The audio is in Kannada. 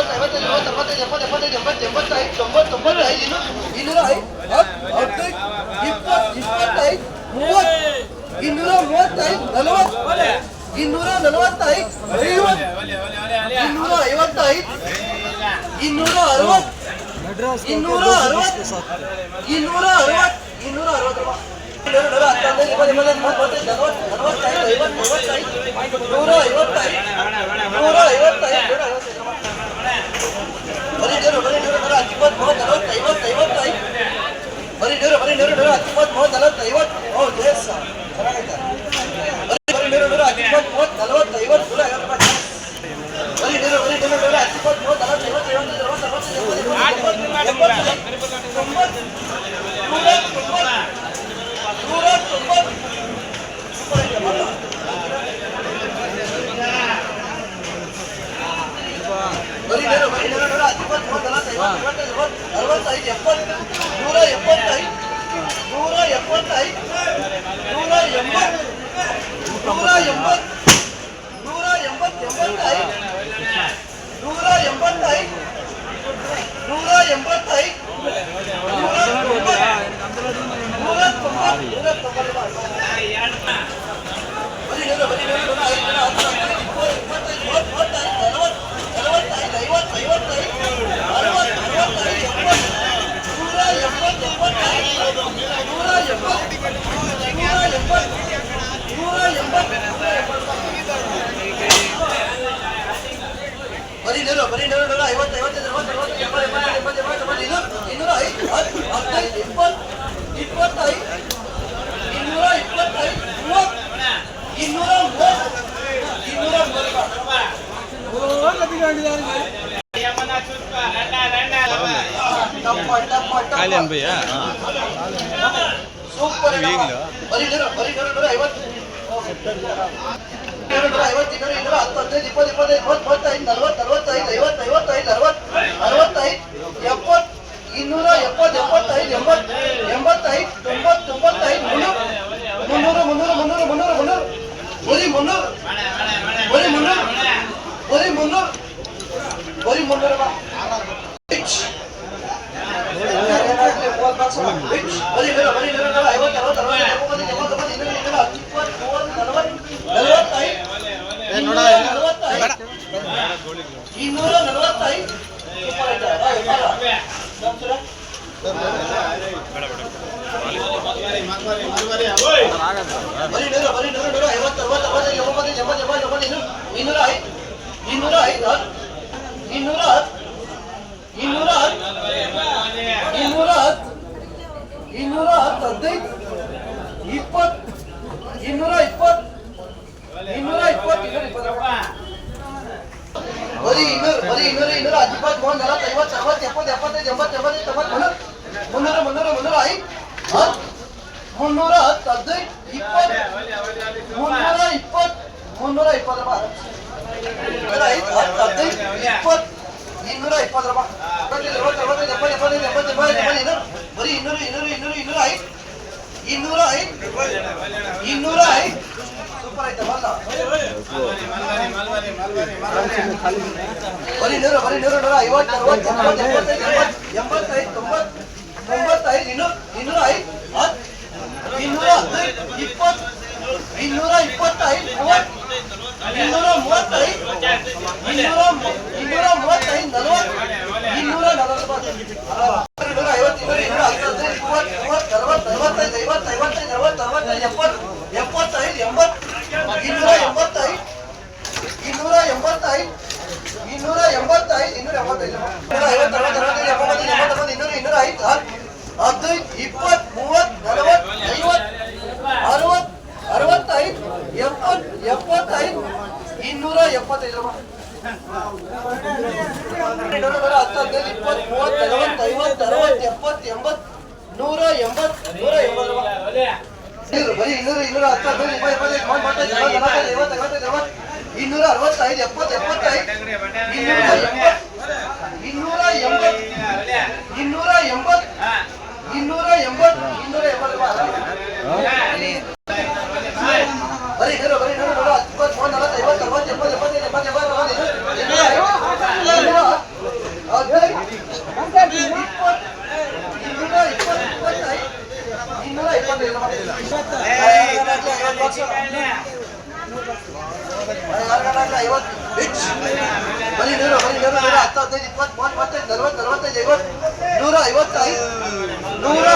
ಅರವತ್ತು ಐವತ್ತೈದು ಅರವತ್ತು ಅರವತ್ತೈದು ಎಪ್ಪತ್ತು ಎಪ್ಪತ್ತೈದು ಎಂಬತ್ತು ಎಂಬತ್ತೈದು ತೊಂಬತ್ತು ತೊಂಬತ್ತೈದು ಇನ್ನೂರು ಇನ್ನೂರ ಐದು ಹತ್ತು ಹದಿನೈದು ಇಪ್ಪತ್ತು ಇಪ್ಪತ್ತೈದು ಮೂವತ್ತು ಇನ್ನೂರ ಮೂವತ್ತೈದು ನಲವತ್ತು ಇನ್ನೂರ ನಲವತ್ತೈದು ಐವತ್ತು ಇನ್ನೂರ ಐವತ್ತೈದು ಇನ್ನೂರ ಅರವತ್ತು ಇನ್ನೂರ ಅರವತ್ತು ಇನ್ನೂರ ಅರವತ್ತು ಇನ್ನೂರ ಅರವತ್ತು ನೂರ ಹತ್ತೊಂಬತ್ತು ಇಪ್ಪತ್ತು ಇಪ್ಪತ್ತೈದು ಮೂವತ್ತೈದು ನಲವತ್ತು ನಲವತ್ತೈದು ಐವತ್ತು ಐವತ್ತೈದು ನೂರ ಐವತ್ತೈದು ಐವತ್ತೈದು ಅರವತ್ತೈದು ಎಪ್ಪತ್ತು ನೂರ ಎಪ್ಪತ್ತೈದು ನೂರ ಎಪ್ಪತ್ತೈದು ನೂರ ಎಂಬತ್ತು ನೂರ ಎಂಬತ್ತು ನೂರ ಎಂಬತ್ತು ಎಂಬತ್ತೈದು ಇನ್ನೂರು ಇನ್ನೂರ ಹತ್ತು ಹದಿನೈದು ಇಪ್ಪತ್ತು ಇಪ್ಪತ್ತೈದು ಮೂವತ್ತೈದು ನಲವತ್ತು ನಲವತ್ತೈದು ಐವತ್ತು ಐವತ್ತೈದು ಅರವತ್ತು ಅರವತ್ತೈದು ಎಪ್ಪತ್ತು ಇನ್ನೂರ ಎಪ್ಪತ್ತು ಎಪ್ಪತ್ತೈದು ಎಂಬತ್ತು ಎಂಬತ್ತೈದು ತೊಂಬತ್ತು ತೊಂಬತ್ತೈದು ಮುನ್ನೂರು ಮುನ್ನೂರು ಮುನ್ನೂರು ಮುನ್ನೂರು ಮುನ್ನೂರು ಮುನ್ನೂರು. ಬರೀ ಮುನ್ನೂರು. ಬರೀ ಮುನ್ನೂರು. ಬರೀ ಮುನ್ನೂರು. ಬರೀ ಮುನ್ನೂರು ಎಂಬತ್ತು ಎಂಬತ್ತು ಇನ್ನೂರು ಇನ್ನೂರ ಐದು ಇನ್ನೂರ ಐದು ಮುನ್ನೂರು ಮುನ್ನೂರು ಮುನ್ನೂರು ಮುನ್ನೂರ ಐದು ಹತ್ತು ಮುನ್ನೂರ ಹತ್ತು ಹದಿನೈದು ಇಪ್ಪತ್ತು ಮುನ್ನೂರ ಇಪ್ಪತ್ತು ಮುನ್ನೂರ ಇಪ್ಪತ್ತು ರೂಪಾಯಿ ಮುನ್ನೂರ ಐದು ಹತ್ತು ಹದಿನೈದು ಇಪ್ಪತ್ತು ಇನ್ನೂರ ಇಪ್ಪತ್ತು ರೂಪಾಯಿ ಬರೀ ನೂರು ಬರೀ ನೂರು, ನೂರ ಐವತ್ತು, ಅರವತ್ತು ಎಂಬತ್ತೈದು ತೊಂಬತ್ತು ತೊಂಬತ್ತೈದು ಇನ್ನೂರು ಇನ್ನೂರ ಐದು, ಹತ್ತು, ಇನ್ನೂರ ಹದಿನೈದು ಇಪ್ಪತ್ತು, ಇನ್ನೂರ ಇಪ್ಪತ್ತೈದು, ಮೂವತ್ತು, ಇನ್ನೂರ ಮೂವತ್ತೈದು, ಇನ್ನೂರ ಇನ್ನೂರ ಮೂವತ್ತೈದು, ನಲವತ್ತು, ಇನ್ನೂರ ನಲವತ್ತು ಇನ್ನೂರ ಐವತ್ತು ಇನ್ನೂರ ಇನ್ನೂರ ಹತ್ತು ಹದಿನೈದು ಮೂವತ್ತು ಮೂವತ್ತು ನಲವತ್ತು ನಲವತ್ತೈದು ಐವತ್ತು ಐವತ್ತೈದು ಅರವತ್ತು ಅರವತ್ತೈದು ಎಪ್ಪತ್ತು ಎಪ್ಪತ್ತೈದು ಎಂಬತ್ತು ಇನ್ನೂರ ಎಂಬತ್ತೈದು ಇನ್ನೂರ ಎಂಬತ್ತೈದು ಇನ್ನೂರ ಎಂಬತ್ತೈದು ಇನ್ನೂರ ಎಂಬತ್ತೈದು ಇನ್ನೂರ ಐವತ್ತು ಅರವತ್ತು ಅರವತ್ತೈದು ಎಪ್ಪತ್ತೈದು ಎಂಬತ್ತೊಂಬತ್ತು ಇನ್ನೂರ ಇನ್ನೂರ ಐದು ಹತ್ತು ಹದಿನೈದು ಇಪ್ಪತ್ತು ಮೂವತ್ತು ನಲವತ್ತು ಐವತ್ತು ಅರವತ್ತು ಅರವತ್ತೈದು ಎಪ್ಪತ್ತು ಎಪ್ಪತ್ತೈದು. ಇನ್ನೂರ ಎಪ್ಪತ್ತೈದು ಹತ್ತು ಹದಿನೈದು ಇಪ್ಪತ್ತು ಮೂವತ್ತು ನಲವತ್ತು ಎಪ್ಪತ್ತು ಎಂಬತ್ತು, ನೂರ ಎಂಬತ್ತು ನೂರ ಎಂಬತ್ತು ಇನ್ನೂರು ಹತ್ತು ಹದಿನೈದು ಇನ್ನೂರ ಅರವತ್ತೈದು ಎಪ್ಪತ್ತು, ಎಪ್ಪತ್ತೈದು, ಇನ್ನೂರ ಎಂಬತ್ತು ಇನ್ನೂರ ಎಂಬತ್ತು ಇನ್ನೂರ ಎಂಬತ್ತು ಇನ್ನೂರ ಎಂಬತ್ತು ಇನ್ನೂರ ಎಂಬತ್ತು ಬರೀ ನೂರು ಬರೀ ನೂರು ಹತ್ತು ಹದಿನೈದು ಇಪ್ಪತ್ತು ಮೂವತ್ತು ಮೂವತ್ತೈದು ನಲ್ವತ್ತು ನೂರ ಐವತ್ತೈದು ನೂರ